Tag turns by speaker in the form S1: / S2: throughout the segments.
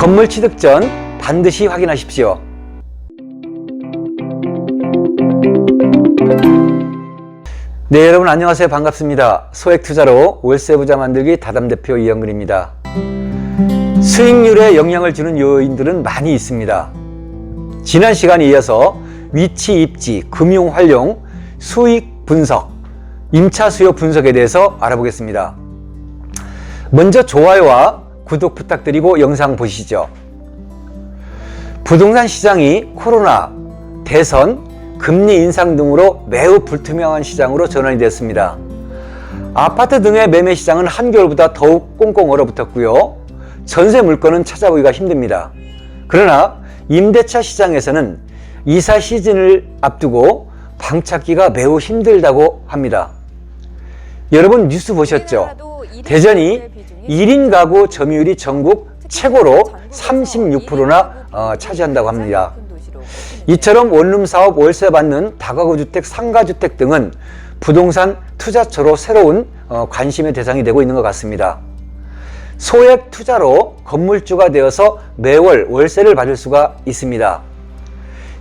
S1: 건물 취득 전 반드시 확인하십시오. 네, 여러분 안녕하세요. 반갑습니다. 소액 투자로 월세 부자 만들기 다담 대표 이영근입니다. 수익률에 영향을 주는 요인들은 많이 있습니다. 지난 시간에 이어서 위치 입지, 금융 활용, 수익 분석, 임차 수요 분석에 대해서 알아보겠습니다. 먼저 좋아요와 구독 부탁드리고 영상 보시죠. 부동산 시장이 코로나, 대선, 금리 인상 등으로 매우 불투명한 시장으로 전환이 됐습니다. 아파트 등의 매매 시장은 한겨울보다 더욱 꽁꽁 얼어붙었고요. 전세 물건은 찾아보기가 힘듭니다. 그러나 임대차 시장에서는 이사 시즌을 앞두고 방 찾기가 매우 힘들다고 합니다. 여러분 뉴스 보셨죠? 대전이 1인 가구 점유율이 전국 최고로 36%나 어, 차지한다고 합니다. 이처럼 원룸 사업 월세 받는 다가구 주택, 상가 주택 등은 부동산 투자처로 새로운 어, 관심의 대상이 되고 있는 것 같습니다. 소액 투자로 건물주가 되어서 매월 월세를 받을 수가 있습니다.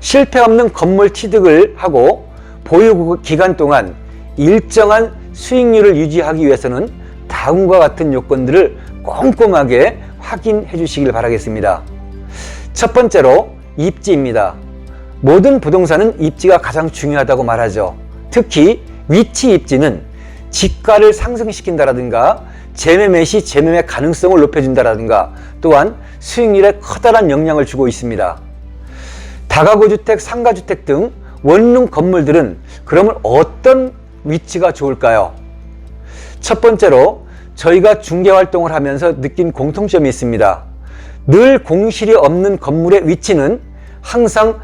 S1: 실패 없는 건물 취득을 하고 보유 기간 동안 일정한 수익률을 유지하기 위해서는 다음과 같은 요건들을 꼼꼼하게 확인해 주시길 바라겠습니다. 첫 번째로 입지입니다. 모든 부동산은 입지가 가장 중요하다고 말하죠. 특히 위치 입지는 지가를 상승시킨다라든가 재매매 시 재매매 가능성을 높여준다라든가 또한 수익률에 커다란 영향을 주고 있습니다. 다가구 주택, 상가 주택 등 원룸 건물들은 그러면 어떤 위치가 좋을까요? 첫 번째로 저희가 중개 활동을 하면서 느낀 공통점이 있습니다. 늘 공실이 없는 건물의 위치는 항상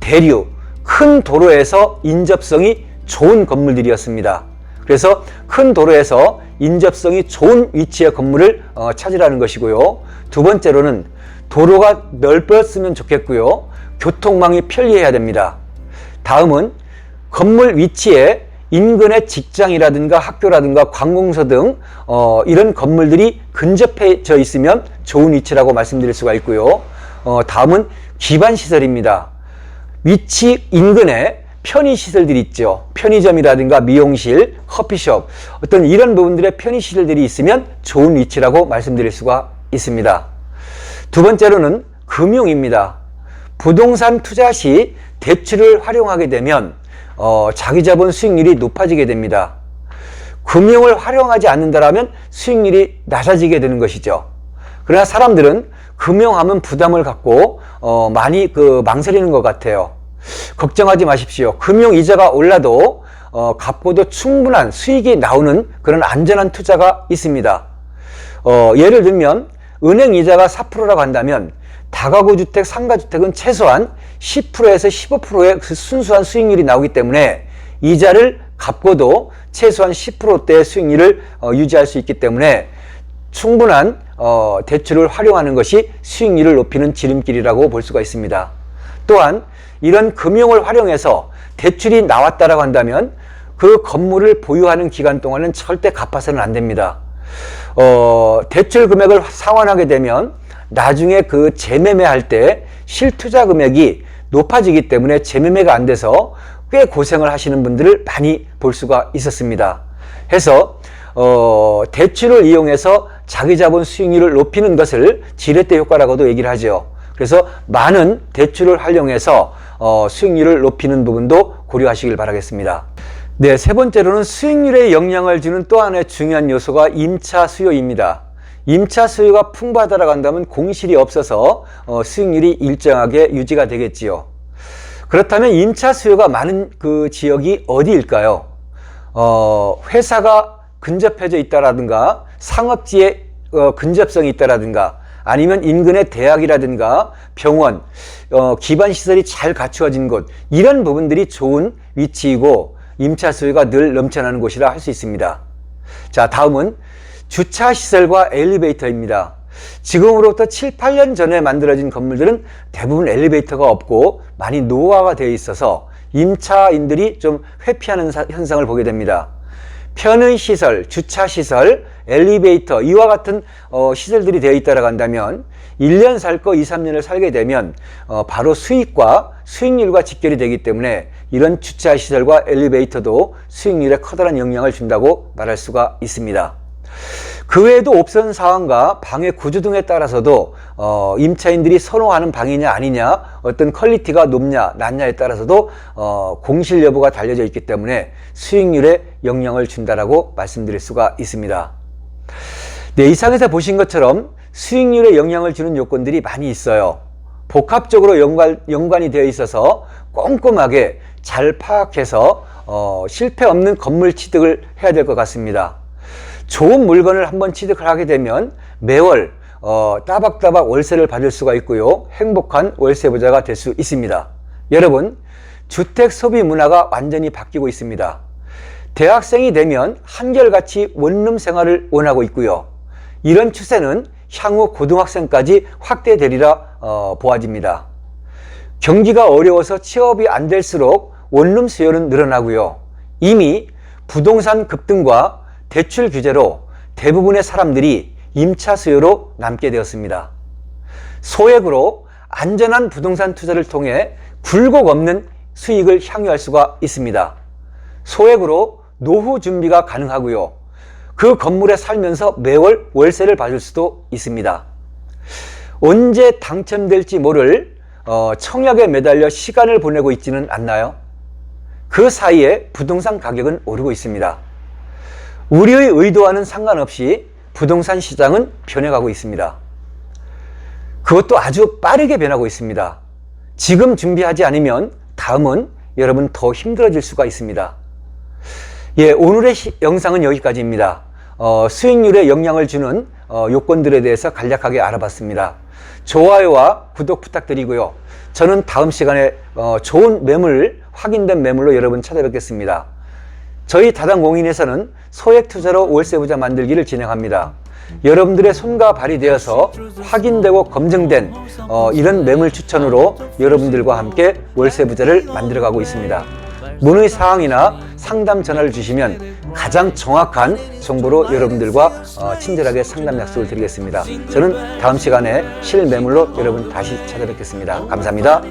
S1: 대류, 큰 도로에서 인접성이 좋은 건물들이었습니다. 그래서 큰 도로에서 인접성이 좋은 위치의 건물을 어, 찾으라는 것이고요. 두 번째로는 도로가 넓었으면 좋겠고요. 교통망이 편리해야 됩니다. 다음은 건물 위치에 인근의 직장이라든가 학교라든가 관공서 등 어, 이런 건물들이 근접해져 있으면 좋은 위치라고 말씀드릴 수가 있고요. 어, 다음은 기반 시설입니다. 위치 인근에 편의 시설들이 있죠. 편의점이라든가 미용실, 커피숍 어떤 이런 부분들의 편의 시설들이 있으면 좋은 위치라고 말씀드릴 수가 있습니다. 두 번째로는 금융입니다. 부동산 투자 시 대출을 활용하게 되면 어, 자기 자본 수익률이 높아지게 됩니다. 금융을 활용하지 않는다면 수익률이 낮아지게 되는 것이죠. 그러나 사람들은 금융하면 부담을 갖고 어, 많이 그 망설이는 것 같아요. 걱정하지 마십시오. 금융 이자가 올라도 어, 갚고도 충분한 수익이 나오는 그런 안전한 투자가 있습니다. 어, 예를 들면 은행 이자가 4%라고 한다면 다가구 주택, 상가 주택은 최소한 10%에서 15%의 그 순수한 수익률이 나오기 때문에 이자를 갚고도 최소한 10%대의 수익률을 어, 유지할 수 있기 때문에 충분한 어, 대출을 활용하는 것이 수익률을 높이는 지름길이라고 볼 수가 있습니다. 또한 이런 금융을 활용해서 대출이 나왔다라고 한다면 그 건물을 보유하는 기간 동안은 절대 갚아서는 안 됩니다. 어, 대출 금액을 상환하게 되면 나중에 그 재매매할 때 실투자 금액이 높아지기 때문에 재매매가 안 돼서 꽤 고생을 하시는 분들을 많이 볼 수가 있었습니다. 해서 어, 대출을 이용해서 자기 자본 수익률을 높이는 것을 지렛대 효과라고도 얘기를 하죠. 그래서 많은 대출을 활용해서 어, 수익률을 높이는 부분도 고려하시길 바라겠습니다. 네, 세 번째로는 수익률에 영향을 주는 또 하나의 중요한 요소가 임차 수요입니다. 임차 수요가 풍부하다라고 한다면 공실이 없어서 어, 수익률이 일정하게 유지가 되겠지요. 그렇다면 임차 수요가 많은 그 지역이 어디일까요? 어, 회사가 근접해져 있다라든가 상업지에 어, 근접성이 있다라든가 아니면 인근의 대학이라든가 병원, 어, 기반 시설이 잘 갖추어진 곳 이런 부분들이 좋은 위치이고 임차 수요가 늘 넘쳐나는 곳이라 할 수 있습니다. 자, 다음은 주차 시설과 엘리베이터입니다. 지금으로부터 7, 8년 전에 만들어진 건물들은 대부분 엘리베이터가 없고 많이 노후화가 되어 있어서 임차인들이 좀 회피하는 현상을 보게 됩니다. 편의 시설, 주차 시설, 엘리베이터 이와 같은 어, 시설들이 되어 있다고 한다면 1년 살 거 2, 3년을 살게 되면 어, 바로 수익과 수익률과 직결이 되기 때문에 이런 주차 시설과 엘리베이터도 수익률에 커다란 영향을 준다고 말할 수가 있습니다. 그 외에도 옵션 사항과 방의 구조 등에 따라서도 어, 임차인들이 선호하는 방이냐 아니냐 어떤 퀄리티가 높냐 낮냐에 따라서도 어, 공실 여부가 달려져 있기 때문에 수익률에 영향을 준다라고 말씀드릴 수가 있습니다. 네, 이상에서 보신 것처럼 수익률에 영향을 주는 요건들이 많이 있어요. 복합적으로 연관, 연관이 되어 있어서 꼼꼼하게 잘 파악해서 어, 실패 없는 건물 취득을 해야 될 것 같습니다. 좋은 물건을 한번 취득을 하게 되면 매월 어, 따박따박 월세를 받을 수가 있고요. 행복한 월세 부자가 될 수 있습니다. 여러분, 주택 소비 문화가 완전히 바뀌고 있습니다. 대학생이 되면 한결같이 원룸 생활을 원하고 있고요. 이런 추세는 향후 고등학생까지 확대되리라 어, 보아집니다. 경기가 어려워서 취업이 안 될수록 원룸 수요는 늘어나고요. 이미 부동산 급등과 대출 규제로 대부분의 사람들이 임차 수요로 남게 되었습니다. 소액으로 안전한 부동산 투자를 통해 굴곡 없는 수익을 향유할 수가 있습니다. 소액으로 노후 준비가 가능하고요. 그 건물에 살면서 매월 월세를 받을 수도 있습니다. 언제 당첨될지 모를 어, 청약에 매달려 시간을 보내고 있지는 않나요? 그 사이에 부동산 가격은 오르고 있습니다. 우리의 의도와는 상관없이 부동산 시장은 변해가고 있습니다. 그것도 아주 빠르게 변하고 있습니다. 지금 준비하지 않으면 다음은 여러분 더 힘들어질 수가 있습니다. 예, 오늘의 시- 영상은 여기까지입니다. 어, 수익률에 영향을 주는 어, 요건들에 대해서 간략하게 알아봤습니다. 좋아요와 구독 부탁드리고요. 저는 다음 시간에 어, 좋은 매물, 확인된 매물로 여러분 찾아뵙겠습니다. 저희 다단공인에서는 소액 투자로 월세 부자 만들기를 진행합니다. 여러분들의 손과 발이 되어서 확인되고 검증된 어, 이런 매물 추천으로 여러분들과 함께 월세 부자를 만들어가고 있습니다. 문의 사항이나 상담 전화를 주시면 가장 정확한 정보로 여러분들과 어, 친절하게 상담 약속을 드리겠습니다. 저는 다음 시간에 실매물로 여러분 다시 찾아뵙겠습니다. 감사합니다.